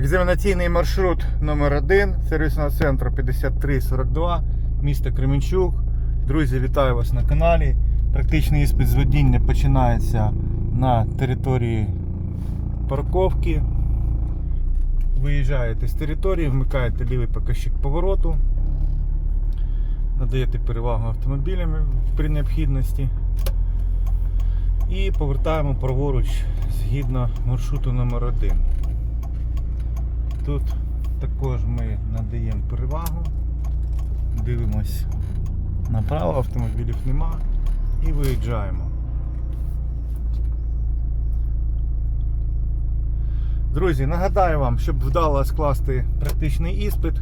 Екзаменаційний маршрут номер 1 сервісного центру 5342, місто Кременчук. Друзі, вітаю вас на каналі. Практичний іспит з водіння починається на території парковки. Виїжджаєте з території, вмикаєте лівий показчик повороту, надаєте перевагу автомобілям при необхідності. І повертаємо праворуч згідно маршруту номер 1 Тут також ми надаємо перевагу, дивимось направо, автомобілів нема і виїжджаємо. Друзі, нагадаю вам, щоб вдало скласти практичний іспит,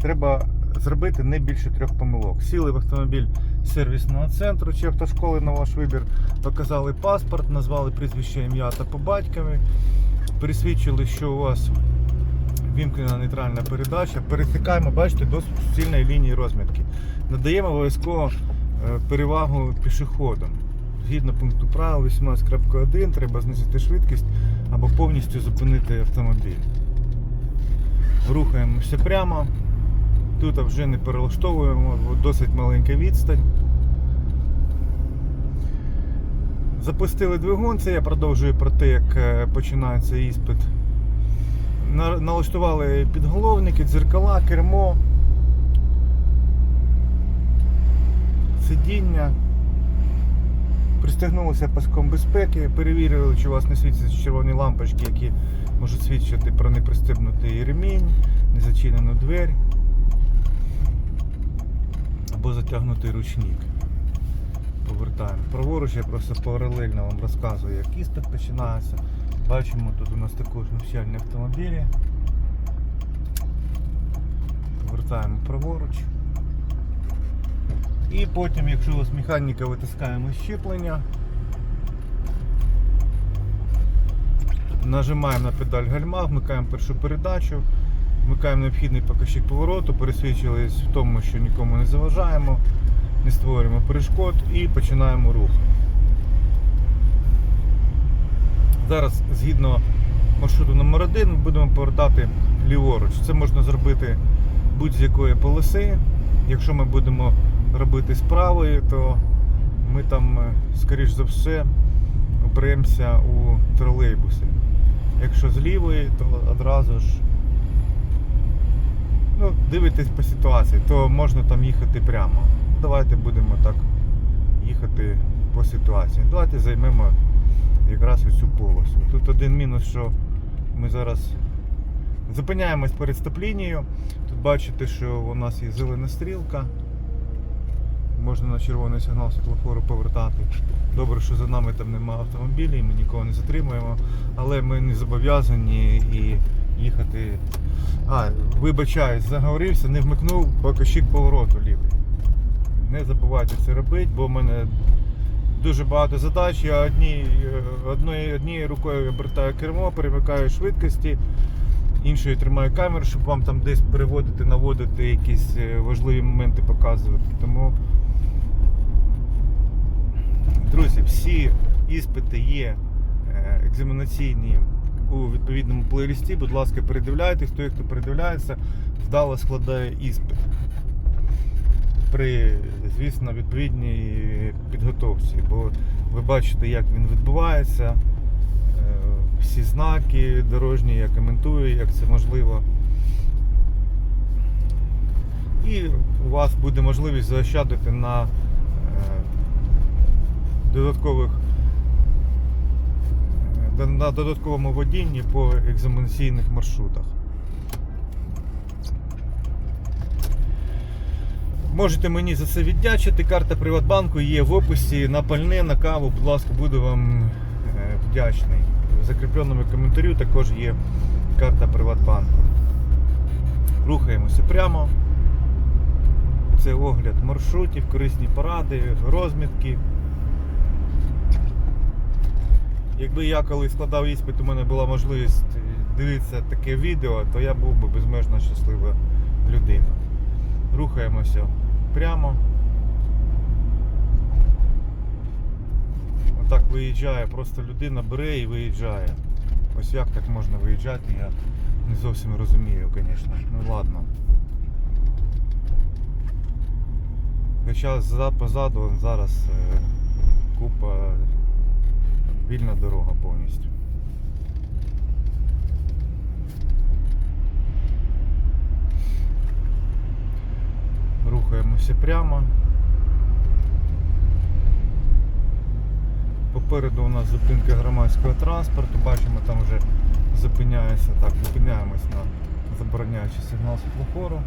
треба зробити не більше трьох помилок. Сіли в автомобіль сервісного центру чи автошколи на ваш вибір, показали паспорт, назвали прізвище ім'я та по батькові, пересвідчили, що у вас вімкнена нейтральна передача. Пересікаємо, бачите, до суцільної лінії розмітки. Надаємо обов'язково е, перевагу пішоходам. Згідно пункту правил 18.1 треба знизити швидкість або повністю зупинити автомобіль. Рухаємося прямо. Тут вже не перелаштовуємо, досить маленька відстань. Запустили двигун, це я продовжую про те, як е, починається іспит. Налаштували підголовники, дзеркала, кермо, сидіння. Пристегнулися паском безпеки, перевірили, чи у вас не світяться червоні лампочки, які можуть свідчити про непристебнутий ремінь, незачинену двері або затягнутий ручник. Повертаємо. Праворуч я просто паралельно вам розказую, як іспит починається. Бачимо, тут у нас також навчальні автомобілі. Повертаємо праворуч. І потім, якщо у вас механіка, витискаємо щеплення. Нажимаємо на педаль гальма, вмикаємо першу передачу, вмикаємо необхідний показчик повороту, пересвідчились в тому, що нікому не заважаємо, не створюємо перешкод і починаємо рух. Зараз згідно маршруту номер 1 ми будемо повертати ліворуч. Це можна зробити будь-з якої полоси. Якщо ми будемо робити з правої, то ми там, е, скоріш за все, оберемося у тролейбуси. Якщо з лівої, то одразу ж ну, дивитесь по ситуації, то можна там їхати прямо. Давайте будемо так їхати по ситуації. Давайте займемо якраз оцю полосу. Тут один мінус, що ми зараз зупиняємось перед стоп-лінією. Тут бачите, що у нас є зелена стрілка. Можна на червоний сигнал світлофору повертати. Добре, що за нами там немає автомобілів, ми нікого не затримуємо, але ми не зобов'язані і їхати. А, вибачаюсь, заговорився, не вмикнув покажчик повороту лівий. Не забувайте це робити, бо в мене дуже багато задач. Я одні, однією, однією рукою обертаю кермо, перемикаю швидкості, іншою тримаю камеру, щоб вам там десь переводити, наводити якісь е, важливі моменти показувати. Тому, друзі, всі іспити є е, екзаменаційні у відповідному плейлісті. Будь ласка, передивляйтесь, той, хто передивляється, вдало складає іспит при, звісно, відповідній підготовці. Бо ви бачите, як він відбувається, е, всі знаки дорожні, я коментую, як це можливо. І у вас буде можливість заощадити на е, додаткових е, на додатковому водінні по екзаменаційних маршрутах. Можете мені за це віддячити. Карта Приватбанку є в описі на пальне, на каву. Будь ласка, буду вам е, вдячний. В закріпленому коментарю також є карта Приватбанку. Рухаємося прямо. Це огляд маршрутів, корисні поради, розмітки. Якби я коли складав іспит, у мене була можливість дивитися таке відео, то я був би безмежно щаслива людина. Рухаємося прямо. Отак виїжджає, просто людина бере і виїжджає. Ось як так можна виїжджати, я не зовсім розумію, звісно. Ну ладно. Хоча за- позаду зараз е, купа вільна дорога повністю. Рухаємося прямо. Попереду у нас зупинка громадського транспорту. Бачимо, там вже зупиняється. Так, зупиняємось на забороняючий сигнал світлофору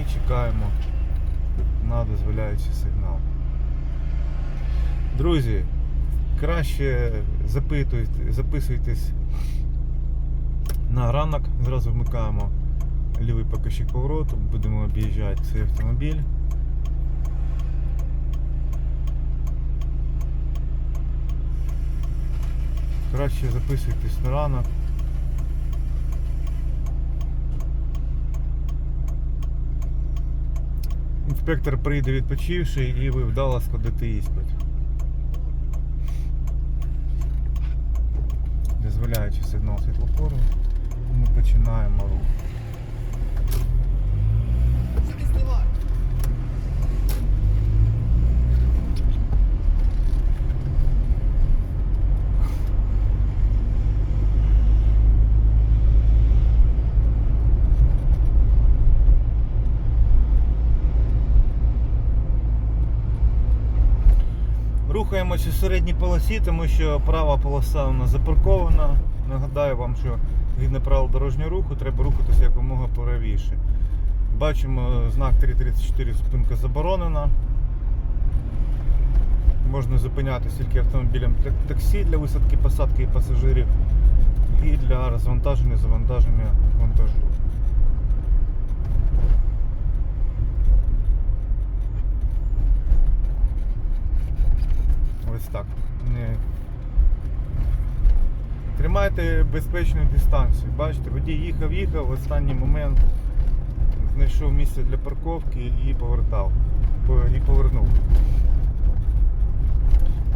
і чекаємо на дозволяючий сигнал. Друзі, краще записуйтесь на ранок, зразу вмикаємо лівий покажчик повороту, будемо об'їжджати цей автомобіль. Краще записуйтесь на ранок. Інспектор прийде відпочивши і ви вдало складете іспит. Дозволяючи сигнал світлофору, ми починаємо рух. Рухаємося в середній полосі, тому що права полоса у нас запаркована. Нагадаю вам, що згідно правил дорожнього руху треба рухатися якомога правіше. Бачимо знак 334 зупинка заборонена. Можна зупинятися тільки автомобілем таксі для висадки, посадки пасажирів і для розвантаження, завантаження вантажу. Ось так. Не... Тримайте безпечну дистанцію. Бачите, водій їхав, їхав, в останній момент знайшов місце для парковки і повертав. І повернув.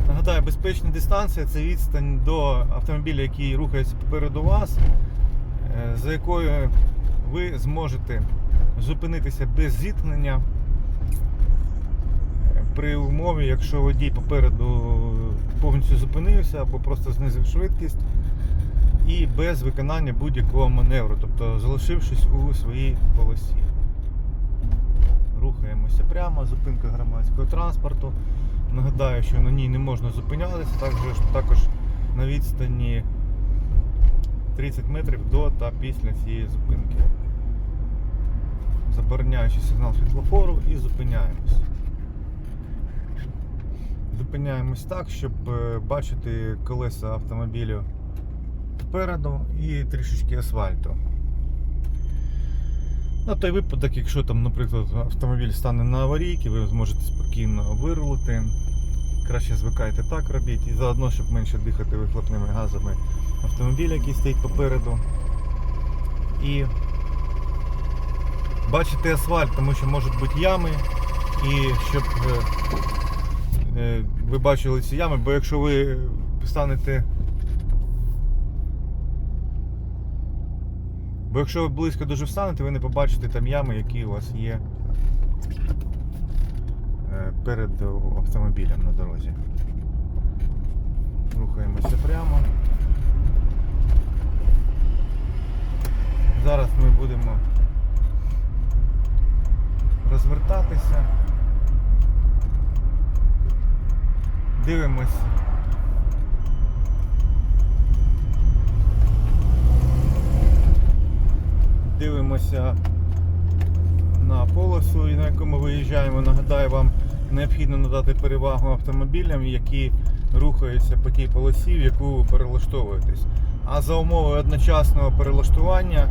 Нагадаю, безпечна дистанція це відстань до автомобіля, який рухається попереду вас, е, за якою ви зможете зупинитися без зіткнення при умові, якщо водій попереду повністю зупинився або просто знизив швидкість і без виконання будь-якого маневру, тобто залишившись у своїй полосі. Рухаємося прямо, зупинка громадського транспорту. Нагадаю, що на ній не можна зупинятися, також, також на відстані 30 метрів до та після цієї зупинки. Забороняючи сигнал світлофору і зупиняємось. Зупиняємось так, щоб е, бачити колеса автомобілю попереду і трішечки асфальту. На той випадок, якщо там, наприклад, автомобіль стане на аварійки, ви зможете спокійно вирулити. Краще звикайте так робіть і заодно, щоб менше дихати вихлопними газами автомобіля, який стоїть попереду. І бачити асфальт, тому що можуть бути ями, і щоб е, ви бачили ці ями, бо якщо ви станете. Бо якщо ви близько дуже встанете, ви не побачите там ями, які у вас є е, перед автомобілем на дорозі. Рухаємося прямо. Зараз ми будемо розвертатися. Дивимось. Дивимося на полосу, на яку ми виїжджаємо. Нагадаю вам, необхідно надати перевагу автомобілям, які рухаються по тій полосі, в яку ви перелаштовуєтесь. А за умови одночасного перелаштування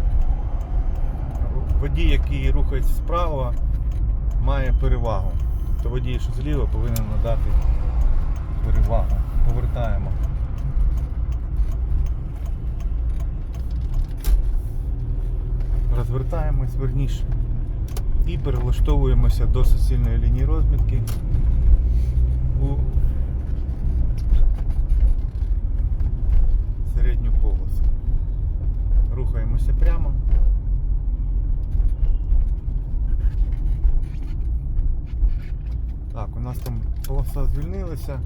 водій, який рухається справа, має перевагу. Тобто водій, що зліва, повинен надати перевагу. Повертаємо. Розвертаємось верніше і перелаштовуємося до суцільної лінії розмітки у середню полосу. рухаємося прямо. Так, у нас там полоса звільнилася.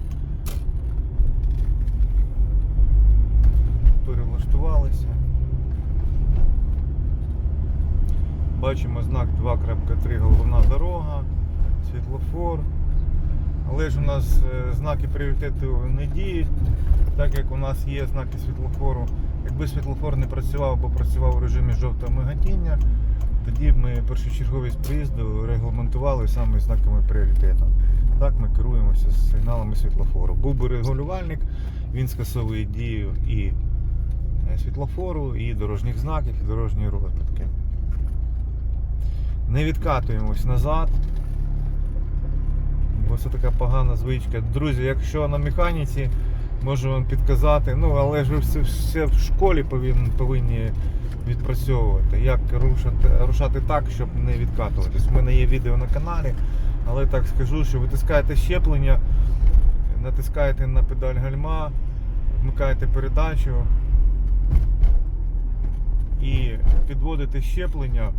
Бачимо знак 2.3 головна дорога, світлофор. Але ж у нас е, знаки пріоритету не діють, так як у нас є знаки світлофору. Якби світлофор не працював або працював у режимі жовтого мигатіння, тоді б ми першочерговість приїзду регламентували саме знаками пріоритету. Так ми керуємося з сигналами світлофору. Був би регулювальник, він скасовує дію і е, світлофору, і дорожніх знаків, і дорожньої розмітки. Не відкатуємось назад. Бо це така погана звичка. Друзі, якщо на механіці, можу вам підказати, ну але ж все, все в школі повинні, повинні відпрацьовувати, як рушати, рушати так, щоб не відкатуватись. У мене є відео на каналі, але так скажу, що витискаєте щеплення, натискаєте на педаль гальма, вмикаєте передачу і підводите щеплення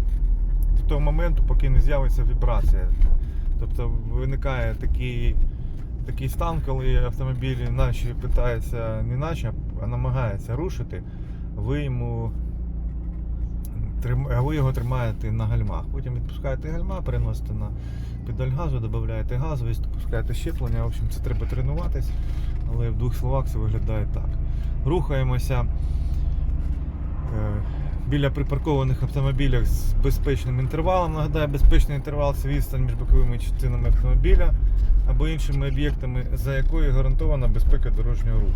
того моменту, поки не з'явиться вібрація. Тобто виникає такий, такий стан, коли автомобіль наче питається, не наче, а намагається рушити, ви йому ви його тримаєте на гальмах. Потім відпускаєте гальма, переносите на педаль газу, додаєте газ, ви спускаєте щеплення. В общем, це треба тренуватись, але в двох словах це виглядає так. Рухаємося. Біля припаркованих автомобілях з безпечним інтервалом. Нагадаю, безпечний інтервал це відстань між боковими частинами автомобіля або іншими об'єктами, за якою гарантована безпека дорожнього руху.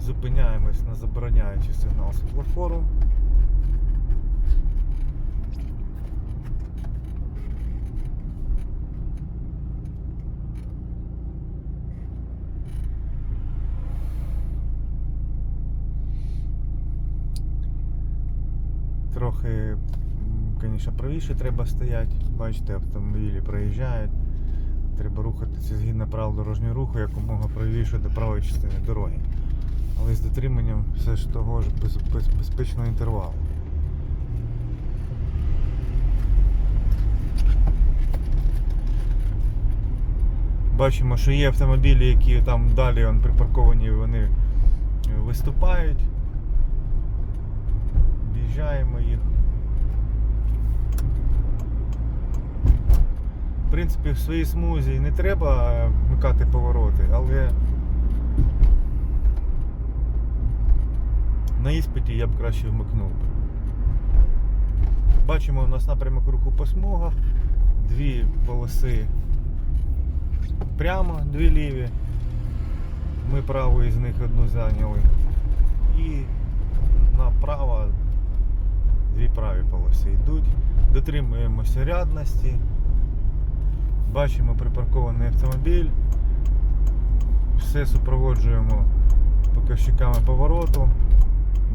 Зупиняємось на забороняючий сигнал світлофору. Трохи, звісно, правіше треба стояти. Бачите, автомобілі проїжджають. Треба рухатися згідно правил дорожнього руху якомога правіше до правої частини дороги. Але з дотриманням все ж того ж без, без, безпечного інтервалу. Бачимо, що є автомобілі, які там далі он, припарковані, вони виступають. Об'їжджаємо їх. В принципі, в своїй смузі не треба е, вмикати повороти, але на іспиті я б краще вмикнув. Бачимо, у нас напрямок руху по смугах, дві полоси прямо, дві ліві. Ми праву із них одну зайняли. І направо дві праві полоси йдуть. Дотримуємося рядності. Бачимо припаркований автомобіль. Все супроводжуємо показчиками повороту,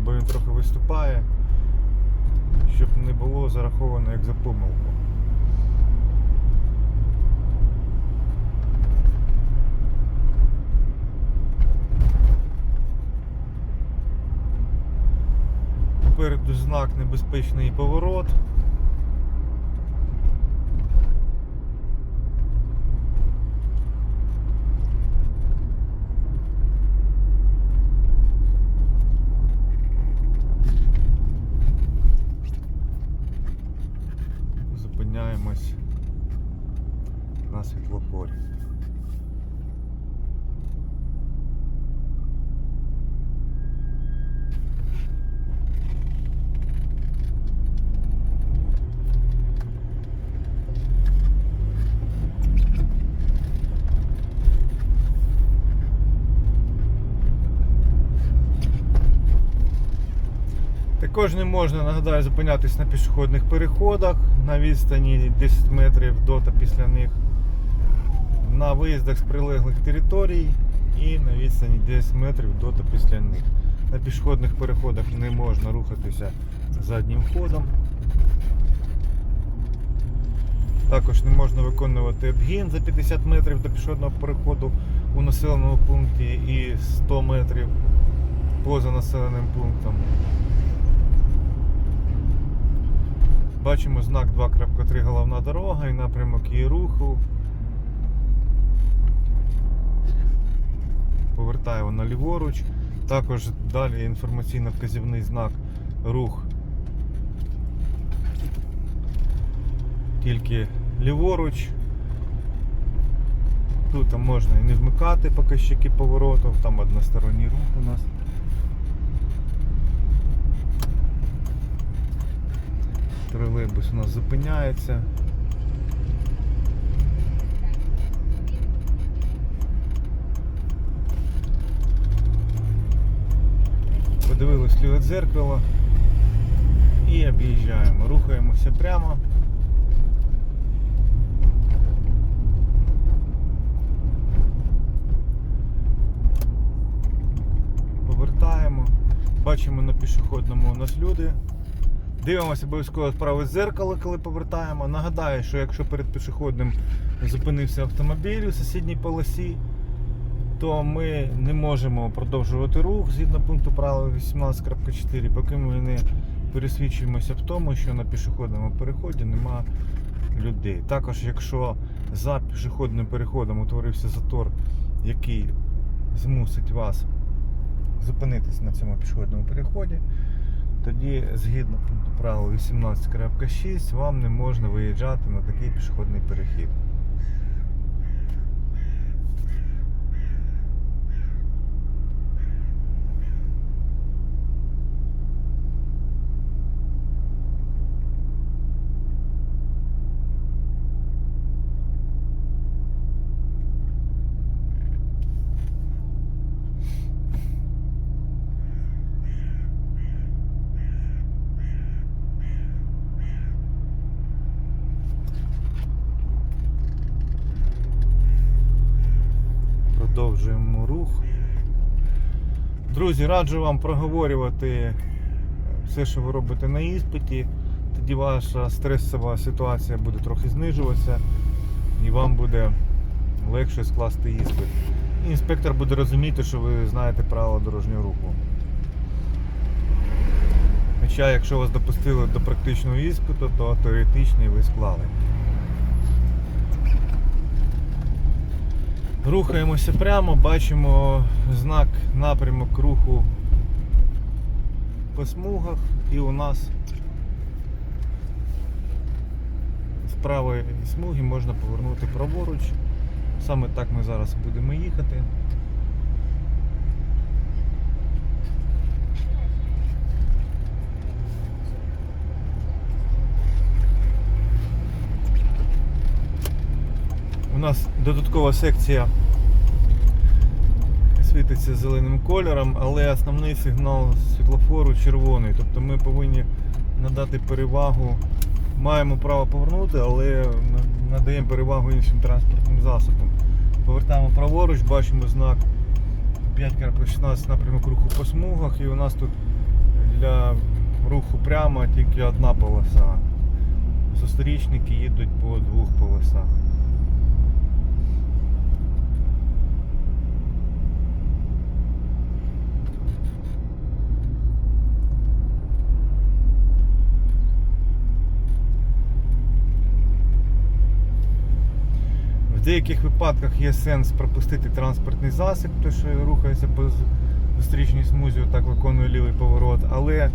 бо він трохи виступає, щоб не було зараховано як за помилку. Попереду знак небезпечний поворот. Зупиняємось на світлофорі. Також не можна, нагадаю, зупинятись на пішохідних переходах на відстані 10 метрів до та після них, на виїздах з прилеглих територій і на відстані 10 метрів до та після них. На пішохідних переходах не можна рухатися заднім ходом. Також не можна виконувати обгін за 50 метрів до пішохідного переходу у населеному пункті і 100 метрів поза населеним пунктом. Бачимо знак 2.3 головна дорога і напрямок її руху. Повертаємо на ліворуч. Також далі інформаційно-вказівний знак рух тільки ліворуч. Тут можна і не вмикати показчики поворотів, там односторонній рух у нас. Тролейбус у нас зупиняється. Подивились ліве дзеркало і об'їжджаємо. Рухаємося прямо. Повертаємо. Бачимо на пішохідному у нас люди. Дивимося обов'язково праве дзеркало, коли повертаємо. Нагадаю, що якщо перед пішохідним зупинився автомобіль у сусідній полосі, то ми не можемо продовжувати рух згідно пункту правил 18.4, поки ми не пересвідчуємося в тому, що на пішохідному переході нема людей. Також, якщо за пішохідним переходом утворився затор, який змусить вас зупинитись на цьому пішохідному переході, тоді згідно пункту правил 18.6 вам не можна виїжджати на такий пішохідний перехід. Продовжуємо рух. Друзі, раджу вам проговорювати все, що ви робите на іспиті. Тоді ваша стресова ситуація буде трохи знижуватися і вам буде легше скласти іспит. Інспектор буде розуміти, що ви знаєте правила дорожнього руху. Хоча, якщо вас допустили до практичного іспиту, то теоретичний ви склали. Рухаємося прямо, бачимо знак напрямок руху по смугах і у нас з правої смуги можна повернути праворуч. Саме так ми зараз будемо їхати. Нас додаткова секція світиться зеленим кольором, але основний сигнал світлофору червоний. Тобто ми повинні надати перевагу. Маємо право повернути, але надаємо перевагу іншим транспортним засобам. Повертаємо праворуч, бачимо знак 5.16 напрямок руху по смугах і у нас тут для руху прямо тільки одна полоса. Зустрічники їдуть по двох полосах. В деяких випадках є сенс пропустити транспортний засіб, той, що рухається по зустрічній смузі, так виконує лівий поворот, але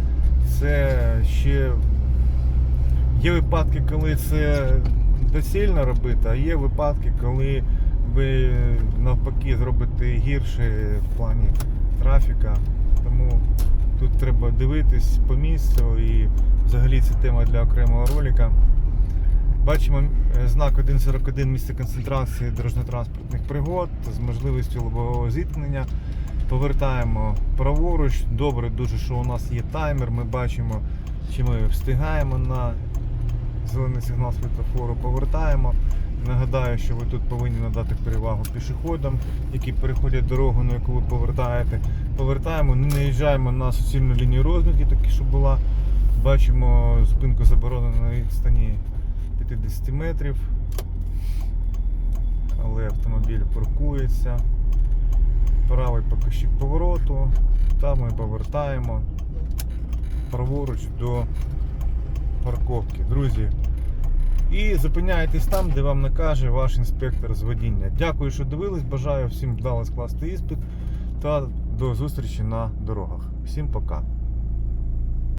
це ще є випадки, коли це доцільно робити, а є випадки, коли ви навпаки зробите гірше в плані трафіка. Тому тут треба дивитись по місцю і взагалі це тема для окремого ролика. Бачимо е, знак 1.41 місце концентрації дорожньо-транспортних пригод з можливістю лобового зіткнення. Повертаємо праворуч. Добре, дуже, що у нас є таймер. Ми бачимо, чи ми встигаємо на зелений сигнал світлофору. Повертаємо. Нагадаю, що ви тут повинні надати перевагу пішоходам, які переходять дорогу, на яку ви повертаєте. Повертаємо, не наїжджаємо на суцільну лінію розмітки, такі, що була. Бачимо зупинку заборонено на відстані 50 метрів. Але автомобіль паркується. Правий покажчик повороту. Та ми повертаємо праворуч до парковки. Друзі. І зупиняйтесь там, де вам накаже ваш інспектор з водіння. Дякую, що дивились. Бажаю всім вдало скласти іспит та до зустрічі на дорогах. Всім пока.